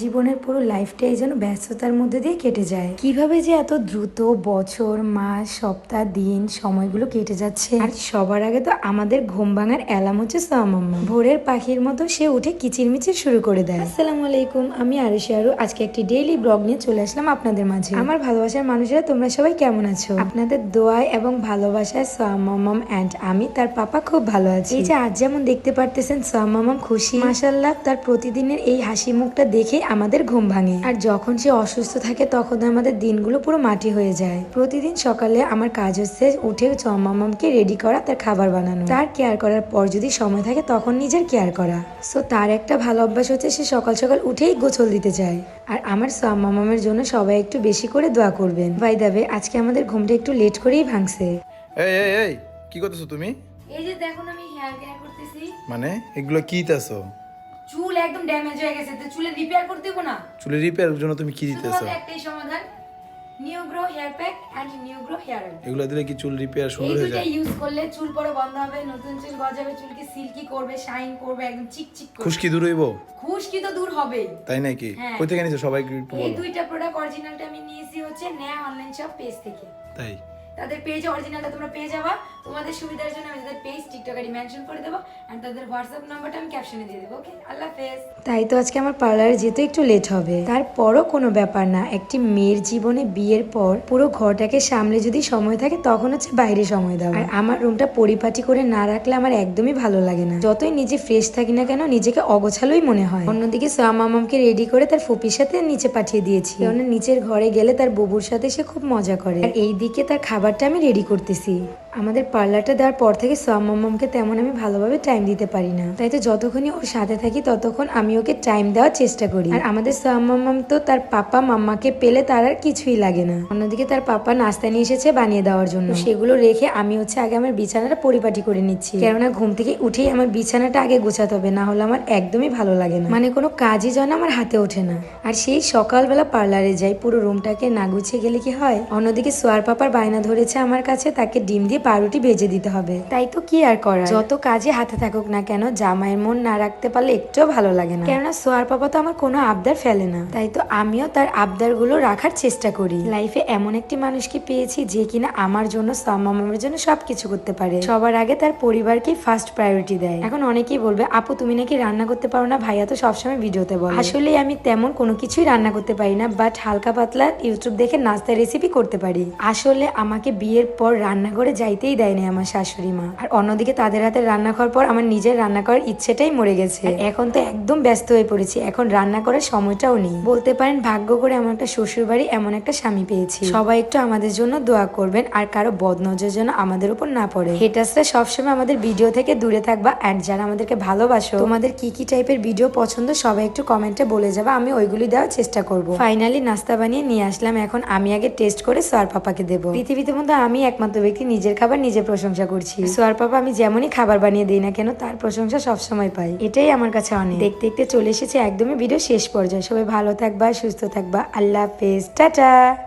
জীবনের পুরো লাইফটাই যেন ব্যস্ততার মধ্যে দিয়ে কেটে যায়। কীভাবে যে এত দ্রুত বছর, মাস, সপ্তাহ, দিন, সময়গুলো কেটে যাচ্ছে। আর সবার আগে তো আমাদের ঘুম ভাঙার অ্যালার্ম হচ্ছে সামাম্মা ভোরের পাখির মতো সে উঠে কিচিরমিচির শুরু করে দেয়। আসসালামু আলাইকুম, আমি আরুষি আরু। আজকে একটি ডেইলি ব্লগ নিয়ে চলে আসলাম আপনাদের মাঝে। আমার ভালোবাসার মানুষেরা তোমরা সবাই কেমন আছো? আপনাদের দোয়ায় এবং ভালোবাসায় সোয়ামাম অ্যান্ড আমি, তার পাপা খুব ভালো আছি। এই যে আজ যেমন দেখতে পারতেছেন সোয়ামাম খুশি। মাসাল্লাহ তার প্রতিদিনের এই হাসি মুখটা দেখে আমাদের ঘুম ভাঙে। আর যখন সে অসুস্থ থাকে তখন আমাদের দিনগুলো পুরো মাটি হয়ে যায়। প্রতিদিন সকালে আমার কাজ হচ্ছে উঠে সোয়ামামকে রেডি করা তার খাবার বানানো। তার কেয়ার করার পর যদি সময় থাকে তখন নিজের কেয়ার করা। সো তার একটা ভালো অভ্যাস হচ্ছে সে সকাল সকাল উঠেই গোছল দিতে চায় আর আমার সোয়ামামের জন্য সবাই একটু বেশি করে দোয়া করবেন। বাই দাবে আজকে আমাদের ঘুমটা একটু লেট করেই ভাঙছে। এই এই এই কি করতেছো তুমি? এই যে দেখুন আমি হেয়ার কেয়ার করতেছি। মানে এগুলো কি দিতেছো? চুল একদম ড্যামেজ হয়ে গেছে তো চুলে রিপেয়ার করতে হবে না। চুলের রিপেয়ারের জন্য তুমি কি দিতেছো? একটাই সমাধান new grow hair pack and new grow hair oil এগুলো দিলে কি চুল রিপেয়ার এই সুন্দর হয়ে যায়? ইউজ করলে চুল পরে বন্ধ হবে নতুন চুল গজাবে চুলকে সিল্কি করবে শাইন করবে একদম চিকচিক করবে। খুশকি দূর হইব? খুশকি তো দূর হবেই। তাই নাকি? হ্যাঁ। কই থেকে নিছো সবাইকে একটু বলো। এই দুইটা প্রোডাক্ট অরিজিনালটা আমি নিয়েছি হচ্ছে নেয়া অনলাইন শপ পেজ থেকে। তাই? তাদের পেজে অরিজিনালটা তোমরা পেয়ে যাবা। তোমাদের সুবিধার জন্য আমি তাদের পেজ টিকটক আইডি মেনশন করে দেবো। আর তাদের হোয়াটসঅ্যাপ নাম্বারটা আমি ক্যাপশনে দিয়ে দেবো ওকে আল্লাহ হাফেজ। তাই তো আজকে আমার পার্লারে যেতে একটু লেট হবে। তারপরও কোনো ব্যাপার না, একটি মেয়ের জীবনে বিয়ের পর পুরো ঘরটাকে সামলে যদি সময় থাকে, তখন হচ্ছে বাইরে সময় দাও আর আমার রুমটা পরিপাটি করে না রাখলে আমার একদমই ভালো লাগে না। যতই নিজে ফ্রেশ থাকি না কেন, নিজেকে অগোছালোই মনে হয়। অন্যদিকে সামামামকে রেডি করে তার ফুপির সাথে নিচে পাঠিয়ে দিয়েছি। কেননা নিচের ঘরে গেলে তার ববুর সাথে সে খুব মজা করে। আর এই দিকে তার খাবারটা আমি রেডি করতেছি। আমাদের পার্লারটা দেওয়ার পর থেকে সোয়ামাম্মামকে তেমন আমি ভালোভাবে টাইম দিতে পারি না। তাই তো যতক্ষণই ওর সাথে থাকি, ততক্ষণ আমি ওকে টাইম দেওয়ার চেষ্টা করি। আর আমাদের সোয়ামাম্মাম তো তার পাপা মাম্মাকে পেলে তার আর কিছুই লাগে না। অন্যদিকে তার পাপা নাস্তা নিয়ে এসেছে বানিয়ে দেওয়ার জন্য। সেগুলো রেখে আমি হচ্ছে আগে আমার বিছানাটা পরিপাটি করে নিচ্ছি। কেননা ঘুম থেকে উঠেই আমার বিছানাটা আগে গোছাতে হবে, না হলে আমার একদমই ভালো লাগে না। মানে কোনো কাজই যেন আমার হাতে ওঠে না। আর সেই সকালবেলা পার্লারে যাই, পুরো রুমটাকে না গুছিয়ে গেলে কি হয়? অন্যদিকে সোয়ার পাপার বায়না ধরেছে আমার কাছে, তাকে ডিম দিয়ে পাউরুটি ভেজে দিতে হবে। তাই তো কি আর করার? যত কাজে হাতে থাকুক না কেন জামাইয়ের মন না রাখতে পারলে একটুও ভালো লাগে না। কেননা সোয়ার পাপা তো আমার কোনো আবদার ফেলে না। তাই তো আমিও তার আবদারগুলো রাখার চেষ্টা করি। লাইফে এমন একটি মানুষকে পেয়েছি যে কিনা আমার জন্য সামামের জন্য সবকিছু করতে পারে। সবার আগে তার পরিবারকে ফার্স্ট প্রায়োরিটি দেয়। এখন অনেকেই বলবে আপু তুমি নাকি রান্না করতে পারো না? ভাইয়া তো সবসময় ভিডিওতে বলে। আসলে আমি তেমন কোনো কিছুই রান্না করতে পারি না বাট হালকা পাতলা ইউটিউব দেখে নাস্তা রেসিপি করতে পারি। আসলে আমাকে বিয়ের পর রান্না করে যাইতেই দেয়নি আমার শাশুড়ি মা। আর অন্যদিকে তাদের হাতে রান্না করার পর আমার নিজের রান্না করার ইচ্ছেটাই মরে গেছে। এখন তো একদম ব্যস্ত হয়ে পড়েছি, এখন রান্না করার সময়টাও নেই। বলতে পারেন ভাগ্য করে আমার একটা শ্বশুর বাড়ি এমন একটা স্বামী পেয়েছি। সবাই একটু আমাদের জন্য দোয়া করবেন, আর কারও বদনজর যেন আমাদের উপর না পড়ে। হেটাসরা সবসময় আমাদের ভিডিও থেকে দূরে থাকবা অ্যান্ড যারা আমাদেরকে ভালোবাসো, তোমাদের কি কি টাইপের ভিডিও পছন্দ সবাই একটু কমেন্টে বলে যাবা, আমি ওইগুলি দেওয়ার চেষ্টা করব। ফাইনালি নাস্তা বানিয়ে নিয়ে আসলাম, এখন আমি আগে টেস্ট করে সোয়ার পাপাকে দেবো। পৃথিবীতে মধ্যে আমি একমাত্র ব্যক্তি, নিজের খাবার নিজে প্রশংসা করছি। সোয়ার পাপা, আমি যেমনই খাবার বানিয়ে দিই না কেন, তার প্রশংসা সবসময় পাই। এটাই আমার কাছে অনেক। দেখতে দেখতে চলে এসেছে একদমই ভিডিও শেষ পর্যায়ে। সবাই ভালো থাকবা, সুস্থ থাকবা। আল্লাহ হাফেজ। টাটা!